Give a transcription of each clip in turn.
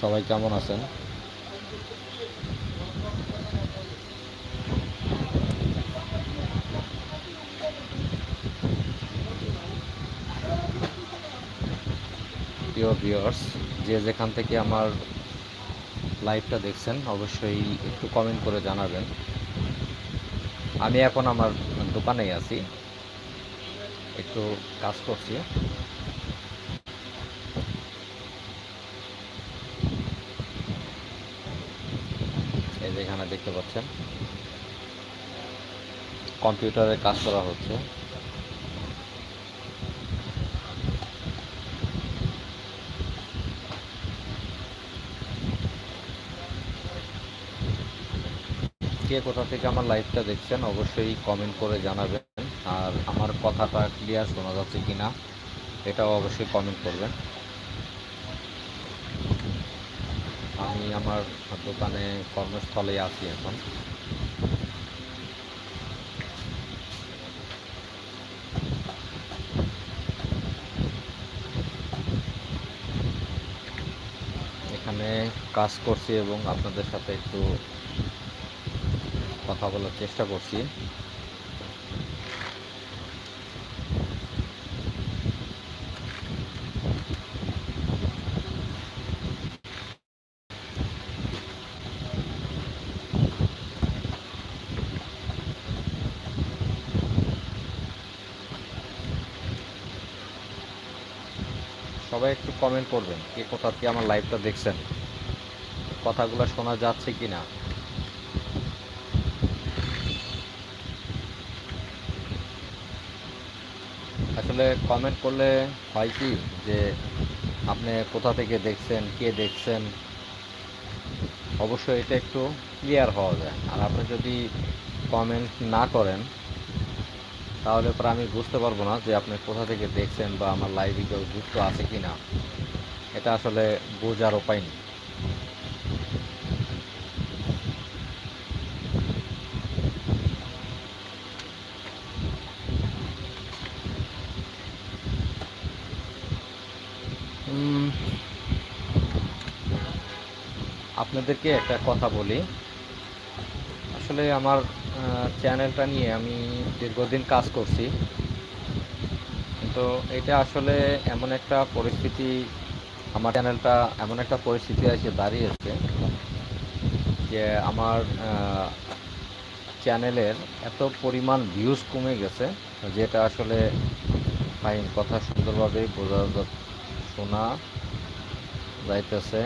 সবাই কেমন আছেন? প্রিয় ভিউয়ার্স যে যেখান থেকে আমার লাইভটা দেখছেন, অবশ্যই একটু কমেন্ট করে জানাবেন। আমি এখন আমার দোকানেই আছি। একটু কাজ করছি এই যে এখানে দেখতে পাচ্ছেন। কম্পিউটারে কাজ করা হচ্ছে। কে কোথা থেকে আমার লাইভটা দেখছেন, অবশ্যই কমেন্ট করে জানাবেন। আর আমার কথাটা ক্লিয়ার শোনা যাচ্ছে কিনা, এটাও অবশ্যই কমেন্ট করবেন। আমি আমার দোকানে কর্মস্থলে আছি এখন। এখানে কাজ করছি এবং আপনাদের সাথে একটু কথা বলার চেষ্টা করছি। সবাই একটু কমেন্ট করবেন, কে কোথা থেকে আমার লাইভটা দেখছেন? কথাগুলো শোনা যাচ্ছে কি না আসলে কমেন্ট করলে হয় কি, যে আপনি কোথা থেকে দেখছেন, কে দেখছেন? অবশ্যই এটা একটু ক্লিয়ার হওয়া যায়। আর আপনি যদি কমেন্ট না করেন তাহলে পরে আমি বুঝতে পারব না যে আপনি কোথা থেকে দেখছেন বা আমার লাইভে কেউ যুক্ত আছে কি না। এটা আসলে বোঝার উপায় নেই। আপনাদেরকে একটা কথা বলি। আসলে আমার চ্যানেলটা নিয়ে আমি দীর্ঘদিন কাজ করছি। কিন্তু এটা আসলে এমন একটা পরিস্থিতি, আমার চ্যানেলটা এমন একটা পরিস্থিতি এসে দাঁড়িয়েছে যে আমার চ্যানেলের এত পরিমাণ ভিউজ কমে গেছে যেটা আসলে ফাইন কথা সুন্দরভাবে বোঝা শোনা যাইতেছে,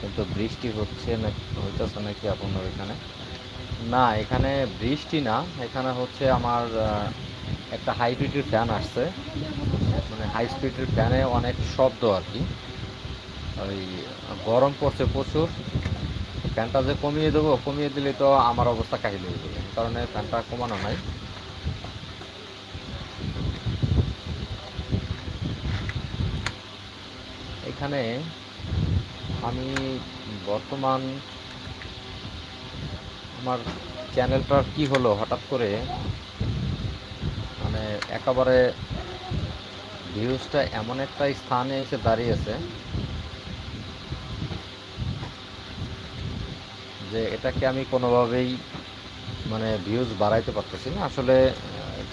কিন্তু বৃষ্টি হচ্ছে না, হইতেছে নাকি আপনার এখানে? না, এখানে বৃষ্টি না। এখানে হচ্ছে আমার একটা হাই স্পিডের ফ্যান আসছে। মানে হাই স্পিডের ফ্যানে অনেক শব্দ আর কি। ওই, গরম পড়ছে প্রচুর। ফ্যানটা যে কমিয়ে দেবো, কমিয়ে দিলে তো আমার অবস্থা কাহিল হয়ে যাবে। কারণে ফ্যানটা কমানো নাই। এখানে আমি বর্তমান আমার চ্যানেলটার কি হলো হঠাৎ করে? মানে একেবারে ভিউজটা এমন একটা স্থানে এসে দাঁড়িয়েছে যে এটাকে আমি কোনোভাবেই মানে ভিউজ বাড়াইতে পারতেছি না। আসলে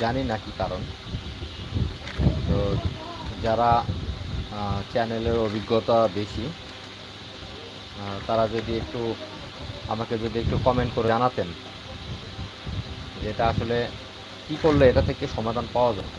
জানি না কি কারণ। তো যারা চ্যানেলের অভিজ্ঞতা বেশি তারা যদি একটু আমাকে যদি একটু কমেন্ট করে জানাতেন যেটা আসলে কি করলে এটা থেকে সমাধান পাওয়া যায়।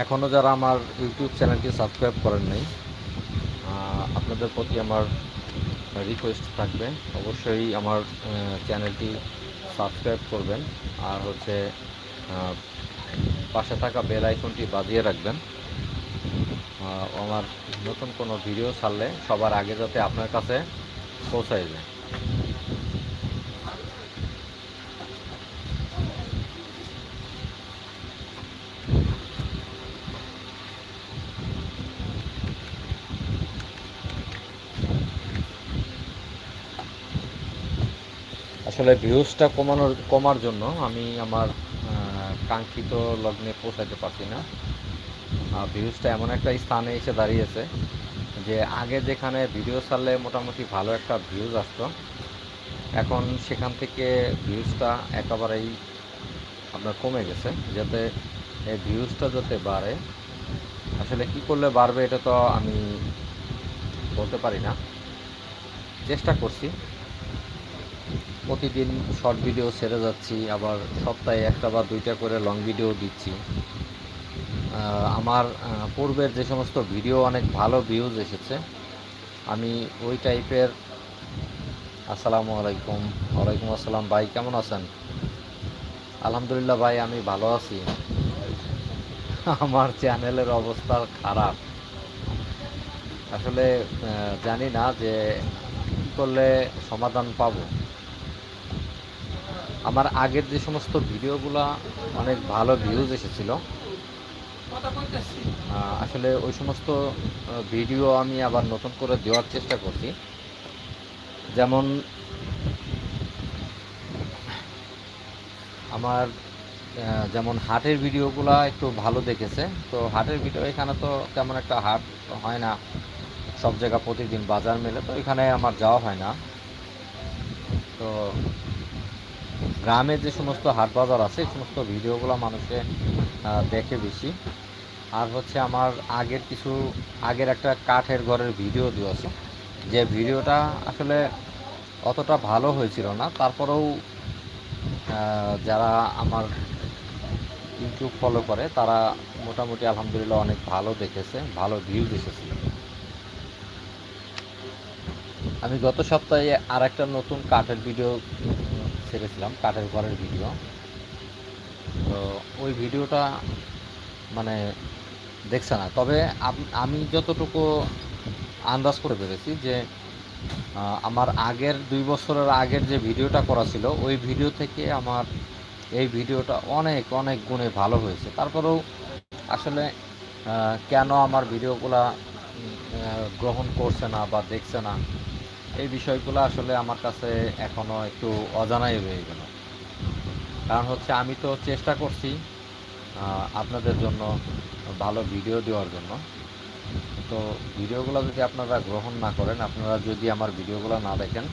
এখনও যারা আমার ইউটিউব চ্যানেলটি সাবস্ক্রাইব করেন নাই আপনাদের প্রতি আমার রিকোয়েস্ট থাকবে, অবশ্যই আমার চ্যানেলটি সাবস্ক্রাইব করবেন আর হচ্ছে পাশে থাকা বেল আইকনটি বাজিয়ে রাখবেন। আমার নতুন কোনো ভিডিও ছাড়লে সবার আগে যাতে আপনার কাছে পৌঁছায় যায়। আসলে ভিউজটা কমানোর, কমার জন্য আমি আমার কাঙ্ক্ষিত লগ্নে পৌঁছাতে পারছি না। ভিউজটা এমন একটা স্থানে এসে দাঁড়িয়েছে যে আগে যেখানে ভিডিও ছাড়লে মোটামুটি ভালো একটা ভিউজ আসতো, এখন সেখান থেকে ভিউজটা একেবারেই আপনার কমে গেছে। যাতে এই ভিউজটা যাতে বাড়ে, আসলে কি করলে বাড়বে এটা তো আমি বলতে পারি না। চেষ্টা করছি। প্রতিদিন শর্ট ভিডিও ছেড়ে যাচ্ছি, আবার সপ্তাহে একটা বা দুইটা করে লং ভিডিও দিচ্ছি। আমার পূর্বের যে সমস্ত ভিডিও অনেক ভালো ভিউজ এসেছে। আমি ওই টাইপের আসসালামু আলাইকুম, ওয়ালাইকুম আসসালাম, ভাই কেমন আছেন? আলহামদুলিল্লাহ ভাই, আমি ভালো আছি। আমার চ্যানেলের অবস্থা খারাপ। আসলে জানি না যে কী করলে সমাধান পাবো। আমার আগের যে সমস্ত ভিডিওগুলা অনেক ভালো ভিউজ এসেছিল। আসলে ওই সমস্ত ভিডিও আমি আবার নতুন করে দেওয়ার চেষ্টা করছি। যেমন, আমার যেমন হাটের ভিডিওগুলো একটু ভালো দেখেছে, তো হাটের ভিডিও এখানে তো তেমন একটা হাট হয় না। সব জায়গা প্রতিদিন বাজার মেলে, তো এখানে আমার যাওয়া হয় না। তো গ্রামে যে সমস্ত হাট বাজার আছে, এই সমস্ত ভিডিওগুলো মানুষে দেখে বেশি। আর হচ্ছে আমার আগের কিছু, আগের একটা কাঠের ঘরের ভিডিও দিয়েছে যে ভিডিওটা আসলে অতটা ভালো হয়েছিল না। তারপরেও যারা আমার ইউটিউব ফলো করে, তারা মোটামুটি আলহামদুলিল্লাহ অনেক ভালো দেখেছে, ভালো ভিউ এসেছিল আমি গত সপ্তাহে আর একটা নতুন কাঠের ভিডিও ছেড়েছিলাম, কাঠের ঘরের ভিডিও তো ওই ভিডিওটা মানে দেখছে না। তবে আমি যতটুকু আন্দাজ করে পেরেছি যে আমার আগের দুই বছরের আগের যে ভিডিওটা করা ছিল, ওই ভিডিও থেকে আমার এই ভিডিওটা অনেক অনেক গুণে ভালো হয়েছে। তারপরেও আসলে কেন আমার ভিডিওগুলা গ্রহণ করছে না বা দেখছে না এই বিষয়গুলো আসলে আমার কাছে এখনও একটু অজানাই রয়ে গেল। কারণ হচ্ছে আমি তো চেষ্টা করছি আপনাদের জন্য ভালো ভিডিও দেওয়ার জন্য। তো ভিডিওগুলো যদি আপনারা গ্রহণ না করেন, আপনারা যদি আমার ভিডিওগুলো না দেখেন,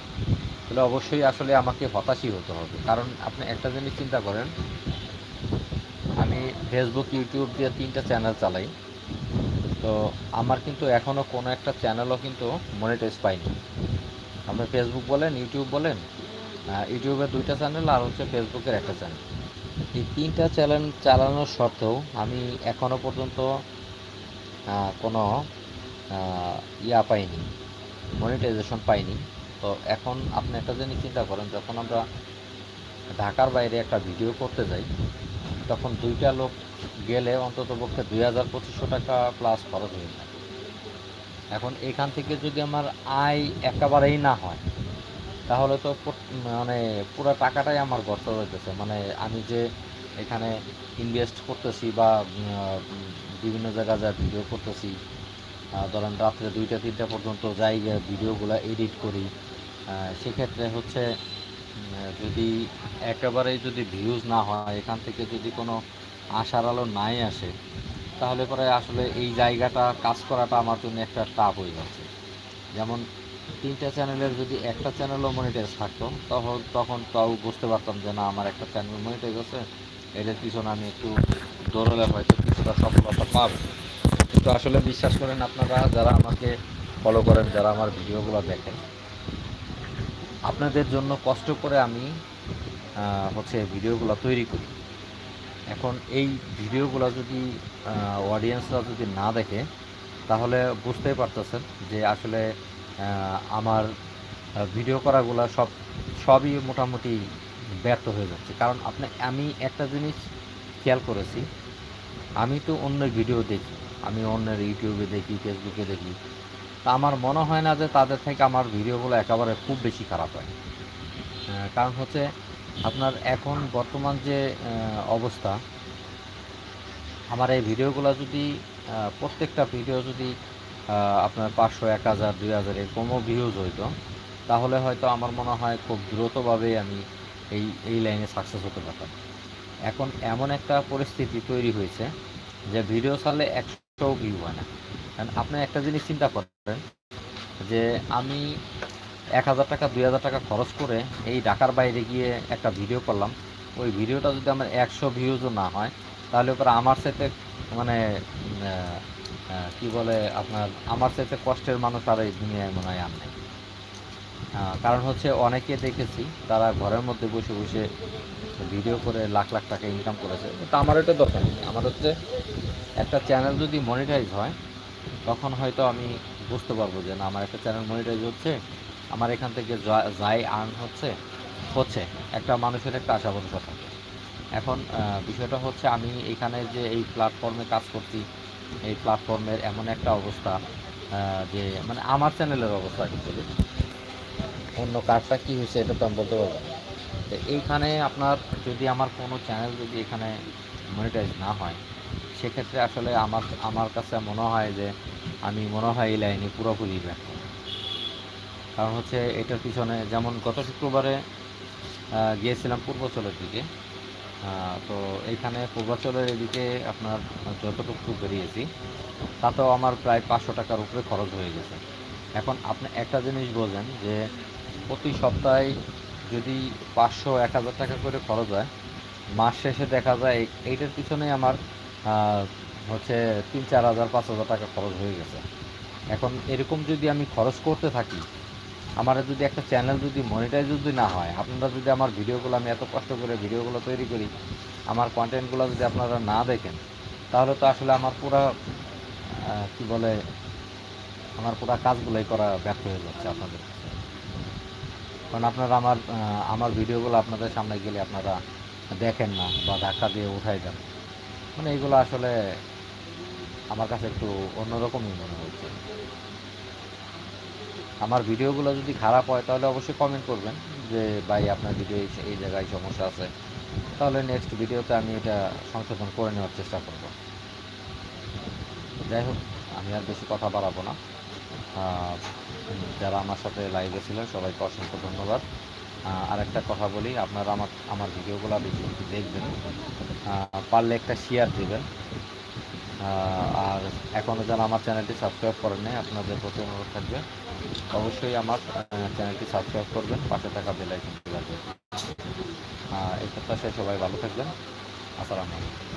তাহলে অবশ্যই আসলে আমাকে হতাশই হতে হবে। কারণ আপনি একটা জিনিস চিন্তা করেন, আমি ফেসবুক ইউটিউব দিয়ে তিনটা চ্যানেল চালাই, তো আমার কিন্তু এখনও কোনো একটা চ্যানেলও কিন্তু মনিটাইজ পাইনি। আপনি ফেসবুক বলেন ইউটিউব বলেন ইউটিউবের দুইটা চ্যানেল আর হচ্ছে ফেসবুকের একটা চ্যানেল এই তিনটা চ্যানেল চালানোর সত্ত্বেও আমি এখনও পর্যন্ত কোনো ইয়া পাইনি মনিটাইজেশন পাইনি। তো এখন আপনি একটা জিনিস চিন্তা করেন, যখন আমরা ঢাকার বাইরে একটা ভিডিও করতে যাই, তখন দুইটা লোক গেলে অন্তত পক্ষে দুই হাজার পঁচিশশো টাকা প্লাস খরচ হয়ে যায়। এখন এখান থেকে যদি আমার আয় একেবারেই না হয়, তাহলে তো মানে পুরো টাকাটাই আমার গর্ত হইতেছে মানে আমি যে এখানে ইনভেস্ট করতেছি বা বিভিন্ন জায়গায় যা ভিডিও করতেছি ধরেন রাত্রে দুইটা, তিনটা পর্যন্ত যাই ভিডিওগুলো এডিট করি সেক্ষেত্রে হচ্ছে যদি একেবারেই যদি ভিউজ না হয়, এখান থেকে যদি কোনো আশার আলো নাই আসে তাহলে পরে আসলে এই জায়গাটা কাজ করাটা আমার জন্য একটা টাফ হয়ে যাচ্ছে। যেমন তিনটা চ্যানেলের যদি একটা চ্যানেলও মনিটাইজ থাকতো, তখন তখন তাও বুঝতে পারতাম যে না, আমার একটা চ্যানেল মনিটাইজ আছে এটার পিছনে আমি একটু দৌড়লে হয়তো কিছুটা সফলতা পাবো। কিন্তু আসলে বিশ্বাস করেন আপনারা, যারা আমাকে ফলো করেন, যারা আমার ভিডিওগুলো দেখেন, আপনাদের জন্য কষ্ট করে আমি হচ্ছে ভিডিওগুলো তৈরি করি। এখন এই ভিডিওগুলো যদি অডিয়েন্সরা যদি না দেখে, তাহলে বুঝতেই পারতেছেন যে আসলে আমার ভিডিও করাগুলো সব, সবই মোটামুটি ব্যর্থ হয়ে যাচ্ছে। কারণ আপনি, আমি একটা জিনিস খেয়াল করেছি, আমি তো অন্যের ভিডিও দেখি, আমি অন্যের ইউটিউবে দেখি ফেসবুকে দেখি। তা আমার মনে হয় না যে তাদের থেকে আমার ভিডিওগুলো একেবারে খুব বেশি খারাপ হয়। কারণ হচ্ছে আপনার এখন বর্তমান যে অবস্থা, আমার এই ভিডিওগুলো যদি প্রত্যেকটা ভিডিও যদি আপনার পাঁচশো, এক হাজার, দুই হাজার এরকমও ভিউজ হইতো, তাহলে হয়তো আমার মনে হয় খুব দ্রুতভাবে আমি এই এই লাইনে সাকসেস হতে পারতাম। এখন এমন একটা পরিস্থিতি তৈরি হয়েছে যে ভিডিও ছাড়লে একশো ভিউ হয় না। কারণ আপনি একটা জিনিস চিন্তা করেন যে, আমি এক হাজার টাকা, দুই হাজার টাকা খরচ করে এই ঢাকার বাইরে গিয়ে একটা ভিডিও করলাম। ওই ভিডিওটা যদি আমার একশো ভিউজও না হয়, তাহলে পরে আমার সাথে মানে কি বলে আপনার, আমার সাথে কষ্টের মানুষ আর এই দুনিয়ায় মনে হয় আর নেই। কারণ হচ্ছে অনেকে দেখেছি, তারা ঘরের মধ্যে বসে বসে ভিডিও করে লাখ লাখ টাকা ইনকাম করেছে। কিন্তু আমার এটা দরকার নেই। আমার হচ্ছে একটা চ্যানেল যদি মনিটাইজ হয়, তখন হয়তো আমি বুঝতে পারব যে না, আমার একটা চ্যানেল মনিটাইজ হচ্ছে। আমার এখান থেকে যাই আর্ন হচ্ছে হচ্ছে। একটা মানুষের একটা আশা ভরসা থাকে এখন বিষয়টা হচ্ছে আমি এখানে যে এই প্ল্যাটফর্মে কাজ করছি, এই প্ল্যাটফর্মের এমন একটা অবস্থা যে মানে আমার চ্যানেলের অবস্থা অ্যাকচুয়ালি অন্য কাজটা কী হয়েছে এটা তো আমি বলতে পারব তো এইখানে আপনার যদি আমার কোনো চ্যানেল যদি এখানে মনিটাইজ না হয়, সেক্ষেত্রে আসলে আমার আমার কাছে মনে হয় যে আমি মনে হয় এই লাইনে পুরোপুরি ব্যর্থ। কারণ হচ্ছে এটার পিছনে যেমন গত শুক্রবারে গিয়েছিলাম পূর্বাচলের দিকে তো এইখানে পূর্বাচলের এদিকে আপনার যতটুকু বেরিয়েছি, তাতেও আমার প্রায় পাঁচশো টাকার উপরে খরচ হয়ে গেছে। এখন আপনি একটা জিনিস বোঝেন যে, প্রতি সপ্তাহে যদি পাঁচশো, এক হাজার টাকা করে খরচ হয়, মাস শেষে দেখা যায় এইটার পিছনে আমার হচ্ছে তিন, চার হাজার, পাঁচ হাজার টাকা খরচ হয়ে গেছে। এখন এরকম যদি আমি খরচ করতে থাকি আমার যদি একটা চ্যানেল যদি মনিটাইজ যদি না হয়, আপনারা যদি আমার ভিডিওগুলো, আমি এত কষ্ট করে ভিডিওগুলো তৈরি করি, আমার কন্টেন্টগুলো যদি আপনারা না দেখেন, তাহলে তো আসলে আমার পুরা কি বলে, আমার পুরা কাজগুলোই করা ব্যর্থ হয়ে যাচ্ছে আপনাদের। কারণ আপনারা আমার আমার ভিডিওগুলো আপনাদের সামনে গেলে আপনারা দেখেন না বা ধাক্কা দিয়ে উঠাই দেন মানে এইগুলো আসলে আমার কাছে একটু অন্যরকমই মনে হচ্ছে আমার ভিডিওগুলো যদি খারাপ হয়, তাহলে অবশ্যই কমেন্ট করবেন যে, ভাই, আপনার ভিডিও এই জায়গায় সমস্যা আছে, তাহলে নেক্সট ভিডিওতে আমি এটা সংশোধন করে নেওয়ার চেষ্টা করব। যাই হোক, আমি আর বেশি কথা বাড়াবো না। যারা আমার সাথে লাইভে ছিলেন, সবাইকে অসংখ্য ধন্যবাদ। আর একটা কথা বলি, আপনারা আমার আমার ভিডিওগুলো দেখবেন। পারলে একটা শেয়ার দেবেন। আর এখনও যারা আমার চ্যানেলটি সাবস্ক্রাইব করেন নাই, আপনাদের প্রতি অনুরোধ থাকবে, অবশ্যই আমার চ্যানেলটি সাবস্ক্রাইব করবেন, পাশে থাকা বেল আইকনটি আর এই সপ্তাহে সবাই ভালো থাকবেন। আসসালামু আলাইকুম।